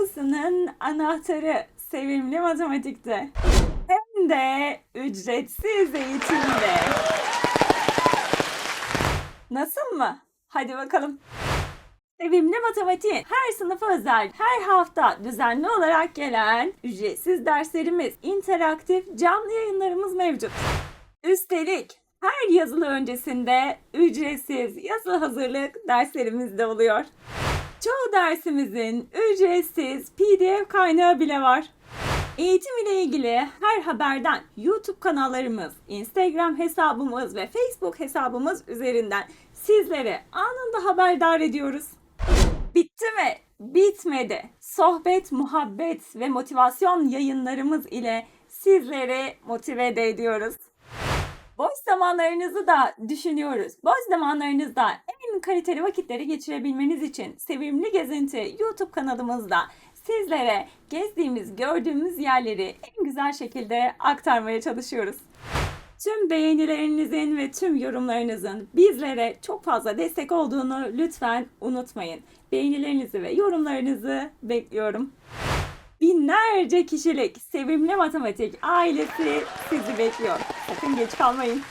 kapısının anahtarı sevimli matematikte. Hem de ücretsiz eğitimde. Nasıl mı? Hadi bakalım. Sevimli Matematik her sınıfa özel, her hafta düzenli olarak gelen ücretsiz derslerimiz, interaktif canlı yayınlarımız mevcut. Üstelik her yazılı öncesinde ücretsiz yazı hazırlık derslerimiz de oluyor. Çoğu dersimizin ücretsiz PDF kaynağı bile var. Eğitim ile ilgili her haberden YouTube kanallarımız, Instagram hesabımız ve Facebook hesabımız üzerinden sizlere anında haberdar ediyoruz. Bitti mi? Bitmedi. Sohbet, muhabbet ve motivasyon yayınlarımız ile sizleri motive de ediyoruz. Boş zamanlarınızı da düşünüyoruz. Boş zamanlarınızda en kaliteli vakitleri geçirebilmeniz için Sevimli Gezinti YouTube kanalımızda sizlere gezdiğimiz, gördüğümüz yerleri en güzel şekilde aktarmaya çalışıyoruz. Tüm beğenilerinizin ve tüm yorumlarınızın bizlere çok fazla destek olduğunu lütfen unutmayın. Beğenilerinizi ve yorumlarınızı bekliyorum. Binlerce kişilik sevimli matematik ailesi sizi bekliyor. Sakın geç kalmayın.